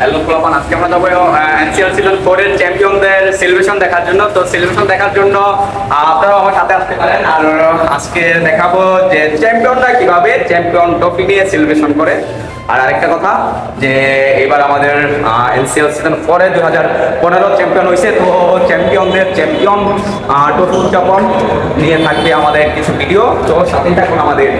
Hello ফ্লোপান আজকে আমরা যাব এনসিএল সিজন ফোরের চ্যাম্পিয়নদের সেলিব্রেশন দেখার জন্য। তো সেলিব্রেশন দেখার জন্য আপনারাও আমার সাথে আসতে পারেন। আর আজকে দেখাবো যে চ্যাম্পিয়নরা কীভাবে চ্যাম্পিয়ন ট্রফি নিয়ে সেলিব্রেশন করে। আর আরেকটা কথা, যে এবার আমাদের এনসিএল সিজন ফোরে দুই হাজার পনেরো চ্যাম্পিয়ন হয়েছে তো চ্যাম্পিয়নদের চ্যাম্পিয়ন ট্রফি উদযাপন নিয়ে থাকবে আমাদের কিছু ভিডিও তো সাথেই থাকুন আমাদের।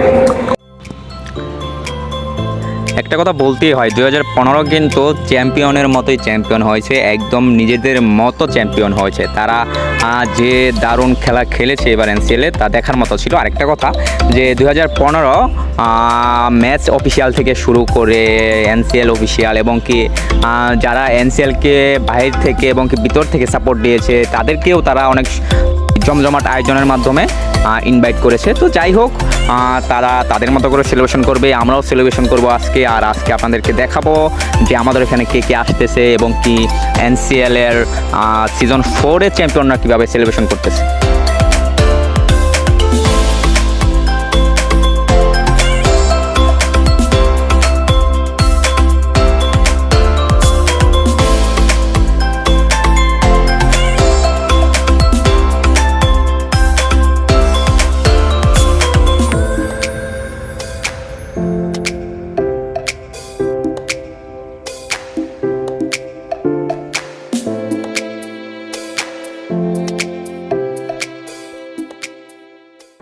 একটা কথা বলতেই হয় দুই হাজার পনেরো কিন্তু চ্যাম্পিয়নের মতোই চ্যাম্পিয়ন হয়েছে, একদম নিজেদের মতো চ্যাম্পিয়ন হয়েছে। তারা যে দারুণ খেলা খেলেছে এবার এনসিএলে তা দেখার মতো ছিল। আরেকটা কথা যে দুই হাজার পনেরো ম্যাচ অফিসিয়াল থেকে শুরু করে এনসিএল অফিসিয়াল এবং কি যারা এনসিএলকে বাইরে থেকে এবং কি ভিতর থেকে সাপোর্ট দিয়েছে, তাদেরকেও তারা অনেক জমজমাট আয়োজনের মাধ্যমে ইনভাইট করেছে। তো যাই হোক তারা তাদের মতো করে সেলিব্রেশন করবে, আমরাও সেলিব্রেশন করব আজকে, আর আজকে আপনাদেরকে দেখাবো যে আমাদের এখানে কে কে আসতেছে এবং কি এনসিএলের সিজন ফোরের চ্যাম্পিয়নরা কীভাবে সেলিব্রেশন করতেছে।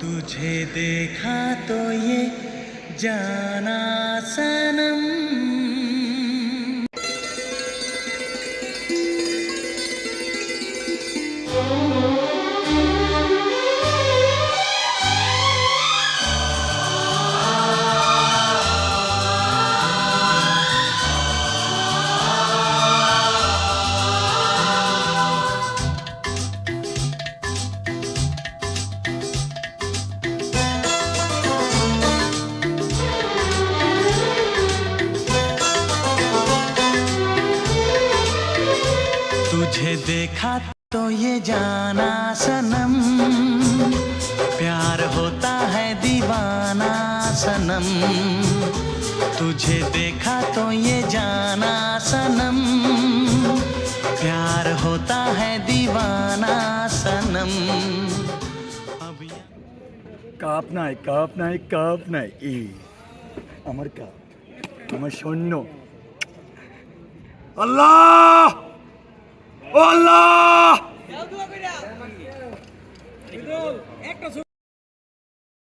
तुझे देखा तो ये जाना सनम। तुझे देखा तो ये जाना सनम प्यार होता है दीवाना सनम तुझे देखा तो ये जाना सनम प्यार होता है दीवाना सनम अब ये- কাপ নাই কাপ নাই কাপ নাই এই আমার কাপ আমার সৈন্য আল্লাহ 完了！